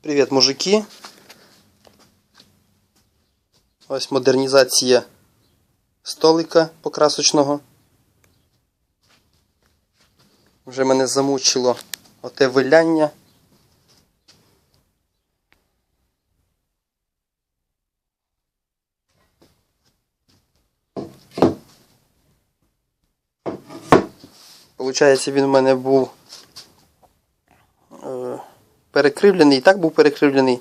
Привіт, мужики. Ось модернізація столика покрасочного. Вже мене замучило оте виляння. Получається, він у мене був перекривлений, і так був перекривлений.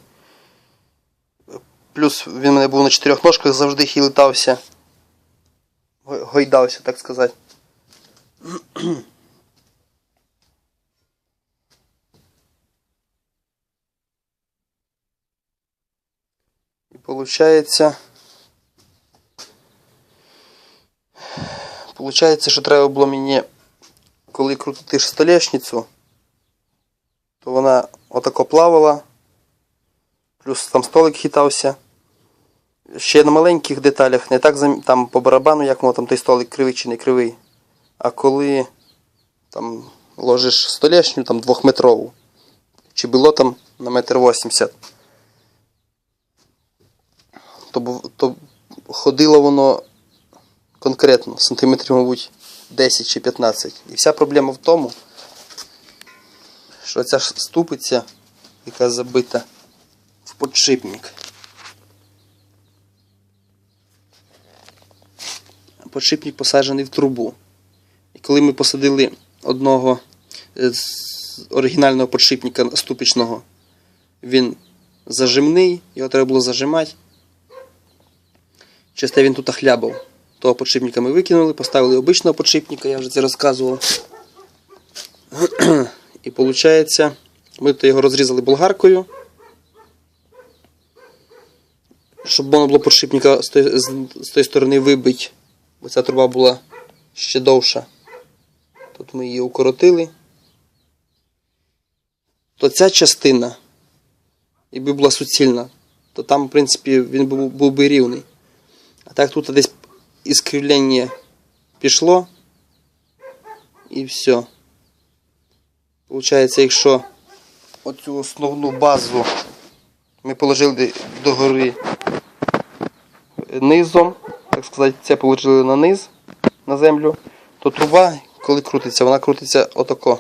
Плюс він у мене був на чотирьох ножках, завжди хілитався. Гойдався, так сказати. І получається. Получається, що треба було мені, коли крутити ж столешницю, то вона отако плавала, плюс там столик хитався. Ще на маленьких деталях, не так там по барабану, як воно там той столик кривий чи не кривий. А коли там ложиш столешню там двохметрову, чи було там на метр вісімдесят, то, то ходило воно конкретно, сантиметрів, мабуть, 10 чи 15. І вся проблема в тому, що ця ж ступиця, яка забита в подшипник. Подшипник посаджений в трубу. І коли ми посадили одного з оригінального подшипника ступичного, він зажимний, його треба було зажимати. Через він тут хлябав. Того подшипника ми викинули, поставили обичного подшипника, я вже це розказував. І виходить, ми тут його розрізали болгаркою. Щоб можна було подшипника з з тої сторони вибити, бо ця труба була ще довша. Тут ми її укоротили. То ця частина, якби була суцільна, то там, в принципі, він був, був би рівний. А так тут десь іскривлення пішло. І все. Получається, якщо оцю основну базу ми положили догори низом, так сказати, це положили на низ, на землю, то труба, коли крутиться, вона крутиться отако.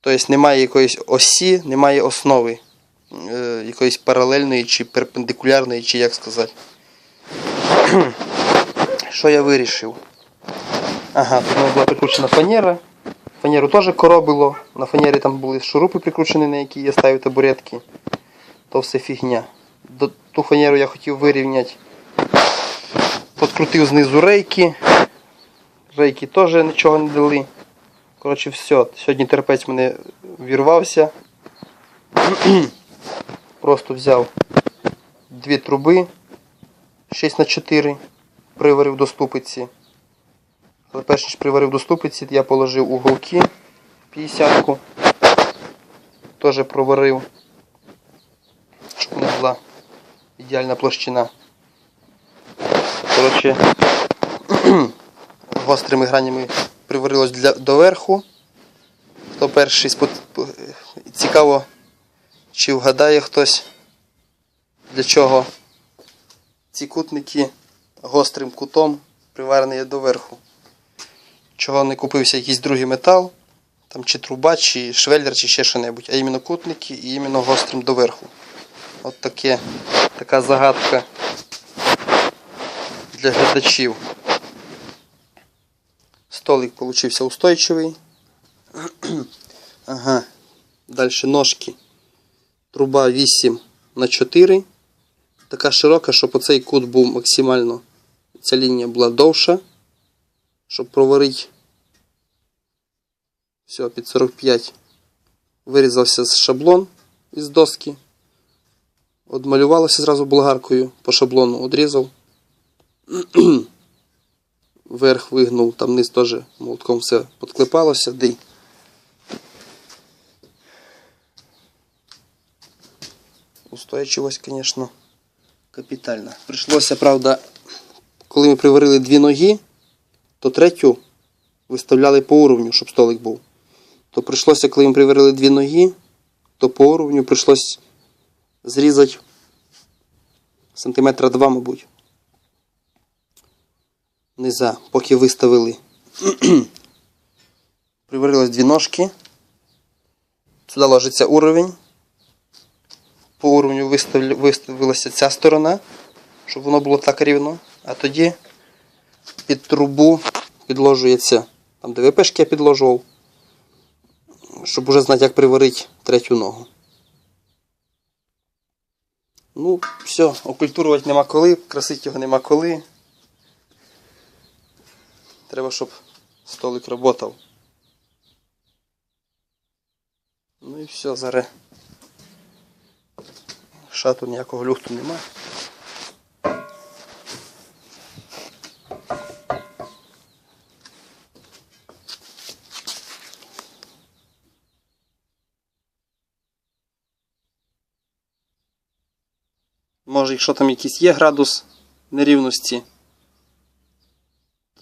Тобто немає якоїсь осі, немає основи, е, якоїсь паралельної чи перпендикулярної, чи як сказати. Що я вирішив? Ага, тут була прикручена фанера. Фанеру теж коробило. На фанері там були шурупи прикручені, на які я ставив табуретки. То все фігня. До, ту фанеру я хотів вирівняти. Подкрутив знизу рейки. Рейки теж нічого не дали. Коротше, все. Сьогодні терпець мене вірвався. Просто взяв дві труби 6 на 4 приварив до ступиці. Але перш ніж приварив до ступиці, я положив уголки 50-ку. Теж проварив, щоб мене була ідеальна площина. Коротше, гострими гранями приварилось для, доверху. Хто перший спот... цікаво, чи вгадає хтось, для чого ці кутники гострим кутом приварені є Чого не купився якийсь другий метал, там чи труба, чи швеллер, чи ще що-небудь, а іменно кутники і іменно гострим доверху. От таке, така загадка для глядачів. Столик получився устойчивий. Ага. Далі ножки. Труба 8 на 4 така широка, щоб оцей кут був максимально, ця лінія була довша, щоб проварити. Все, під 45 вирізався з шаблон із доски. Одмалювалося зразу болгаркою по шаблону одрізав. Верх вигнув, там низ теж молотком все подклепалося. Ди. Устойчивость, звісно капітальна. Прийшлося, правда, коли ми приварили дві ноги, то третю виставляли по уровню, щоб столик був. То прийшлося, коли ми приварили дві ноги, то по уровню прийшлось зрізати сантиметра два, мабуть. Низа, поки виставили. Приварилось дві ножки. Сюди ложиться уровень. По уровню виставля- виставилася ця сторона, щоб воно було так рівно. А тоді під трубу підложується, там де ВПшки я підложував, щоб уже знати, як приварити третю ногу. Ну, все, окультурувати нема коли, красити його нема коли. Треба, щоб столик працював. Ну і все, зараз. Шату ніякого люфту нема. Може, якщо там якийсь є градус нерівності,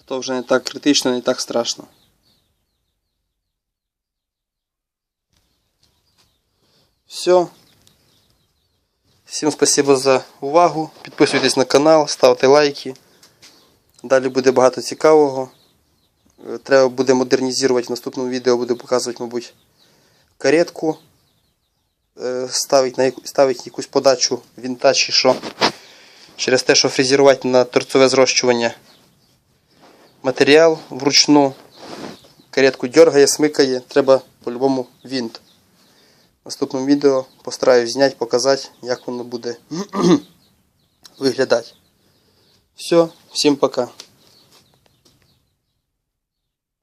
то, вже не так критично, не так страшно. Все. Всім спасибо за увагу. Підписуйтесь на канал, ставте лайки. Далі буде багато цікавого. Е, Треба буде модернізувати. В наступному відео буду показувати, мабуть, каретку. Е, Ставить, на ставить якусь подачу вінтаж чи що. Через те, що фрезерувати на торцове зрощування матеріал вручну. Каретку дергає, смикає, треба по-любому вінт. В наступному відео постараюсь зняти, показати, як воно буде виглядати. Все, всім пока.